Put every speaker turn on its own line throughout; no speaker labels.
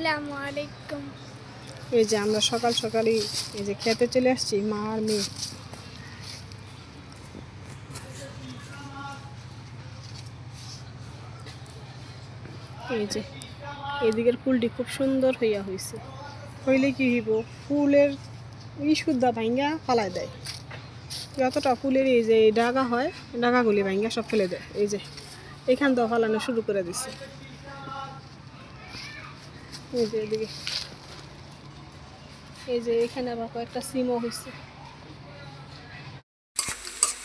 আসসালামু আলাইকুম।
এই যে আমরা সকাল সকালই এই যে খেতে চলে আসছি, মা আর মেয়ে। এই যে, এদিকের ফুলটি খুব সুন্দর হইয়া হয়েছে হইলে কি হইব, ফুলের ই শুদ্ধা ভাঙ্গা ফালাই দেয়। যতটা ফুলের এই যে এই ডাগা হয়, ডাগাগুলি ভাঙ্গা সব ফেলে দেয়। এই যে, এখান থেকে ফালানো শুরু করে দিচ্ছে এই যে এদিকে। এই যে এখানে আবার কয়েকটা সিমও হয়েছে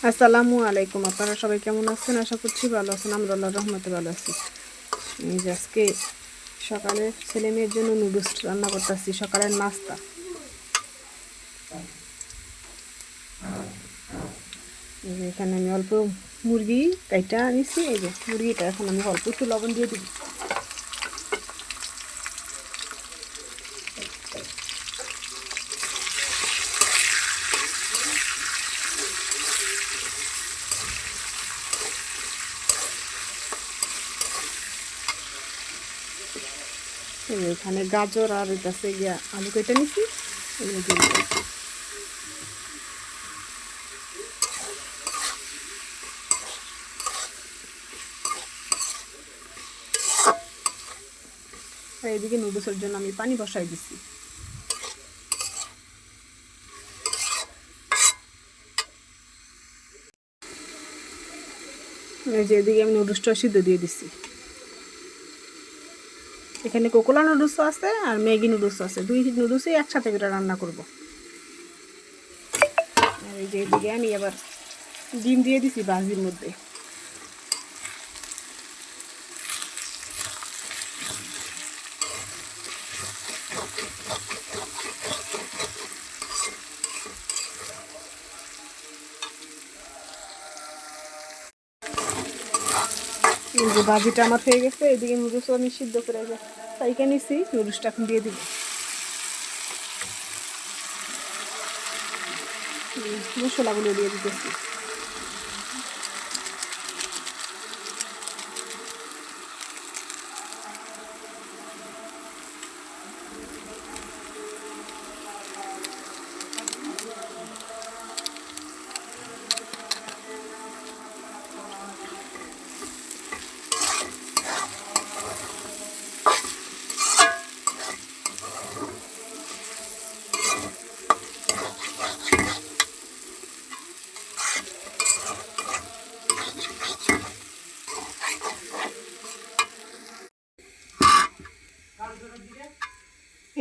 আসসালামু আলাইকুম, আপনারা সবাই কেমন আছেন? আশা করছি ভালো আছেন। আমরা আল্লাহ রহমতে ভালো আছি। এই যে আজকে সকালে ছেলে মেয়ের জন্য নুডলস রান্না করতেছি, সকালের নাস্তা। এখানে আমি অল্প মুরগি কাইটা নিছি এই যে মুরগিটা এখন আমি অল্প একটু লবণ দিয়ে দিবি। এখানে গাজর আর এটাছে গিয়া আলু কেটে নিছি। এগুলো। দিয়ে। এদিকে নুডলসের জন্য আমি পানি বসাই দিছি। এই যে এদিকে আমি নুডলসটা সিদ্ধ দিয়ে দিছি। এখানে কোকোলা নুডলসও আছে আর ম্যাগি নুডলসও আছে। দুই নুডলসই একসাথে করে রান্না করব। আর এই যে এদিকে আমি আবার ডিম দিয়ে দিছি বাজির মধ্যে। এই যে বাজিটা আমার হয়ে গেছে, এদিকে নুডলস আমি সিদ্ধ করে তাইকে নিছি, নুডলসটা এখন দিয়ে দিব। মশলাগুলো দিয়ে দিতেছি।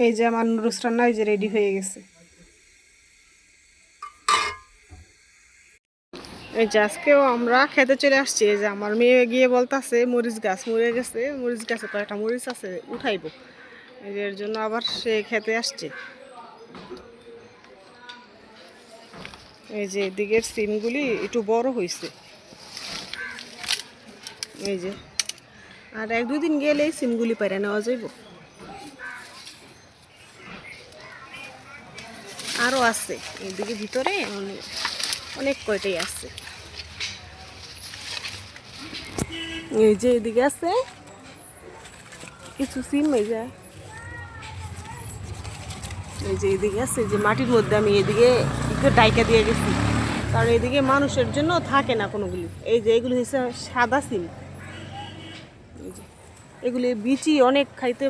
এই যে আমার নুডলস রান্না, এই যে রেডি হয়ে গেছে। এই যে আজকেও আমরা খেতে চলে আসছি। এই যে আমার মেয়ে গিয়ে বলতাছে, মরিচ গাছ মরে গেছে, মরিচ গাছে কয়েকটা মরিচ আছে উঠাইবো। এর জন্য আবার সে খেতে আসছে। এই যে এদিকের সিমগুলি একটু বড় হয়েছে এই যে, আর এক দুই দিন এই সিমগুলি পাইরা নেওয়া যাইব। আরও আছে। এদিকে ভিতরে অনেক কয়টাই আছে। এই যে এদিকে আছে। কিছু সিম এই যে। এই যে এদিকে আছে যে মাটির মধ্যে আমি এদিকে একটু ডাইকা দিয়ে গেছি। কারণ এদিকে মানুষের জন্য থাকে না কোনোগুলি। এই যে এগুলি হচ্ছে সাদা সিম। এই যে এগুলি বিচি অনেক খাইতে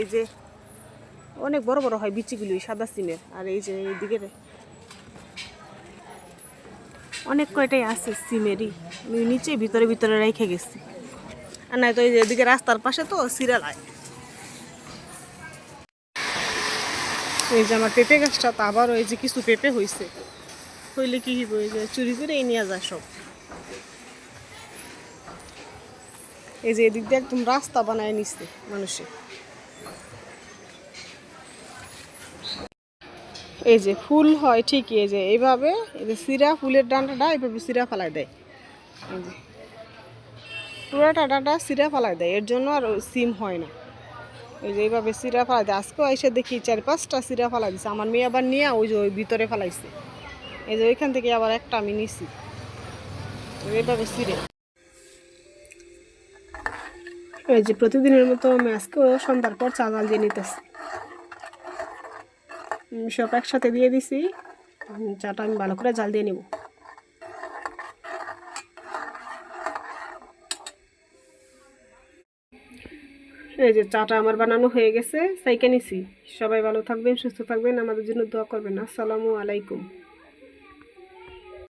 এই যে অনেক বড় বড় হয় বিচিগুলি সাদা সিমের। আর এই যে এইদিকে অনেক কয়টাই আছে সিমেরই। আমি নিচে ভিতরে ভিতরে রেখে গেছি। আর নাই তো এই যে এদিকে রাস্তার পাশে তো সিরিয়াল এই যে আমার পেঁপে গাছটা, তো আবার ওই যে কিছু পেঁপে হয়েছে হইলে কি হইব, এই যে চুরি করে এই নিয়ে যায় সব। এই যে এদিক দিয়ে একদম রাস্তা বানায় নিচ্ছে মানুষে। এই যে ফুল হয় ঠিকই, এই যে এইভাবে, এই যে সিরা ফুলের ডান্ডাটা এইভাবে সিরা ফালাই দেয়। এই যে পুরোটা ডান্ডা সিরা ফালাই দেয়, এর জন্য আর সিম হয় না। এই যে এইভাবে সিরা ফালাই দেয়। আজকেও এসে দেখি চার পাঁচটা সিরা ফালাই দিছে। আমার মেয়ে আবার নিয়ে ওই যে ওই ভিতরে ফালাইছে। এই যে ওইখান থেকে আবার একটা আমি নিছি। এইভাবে সিরে। এই যে প্রতিদিনের মতো আমি আজকেও সন্ধ্যার পর চা জাল দিয়ে নিতেছি। সব একসাথে দিয়ে দিছি। চাটা আমি ভালো করে জাল দিয়ে নেব। এই যে চাটা আমার বানানো হয়ে গেছে, সাইকে নিছি। সবাই ভালো থাকবেন, সুস্থ থাকবেন, আমাদের জন্য দোয়া করবেন। আসসালামু আলাইকুম।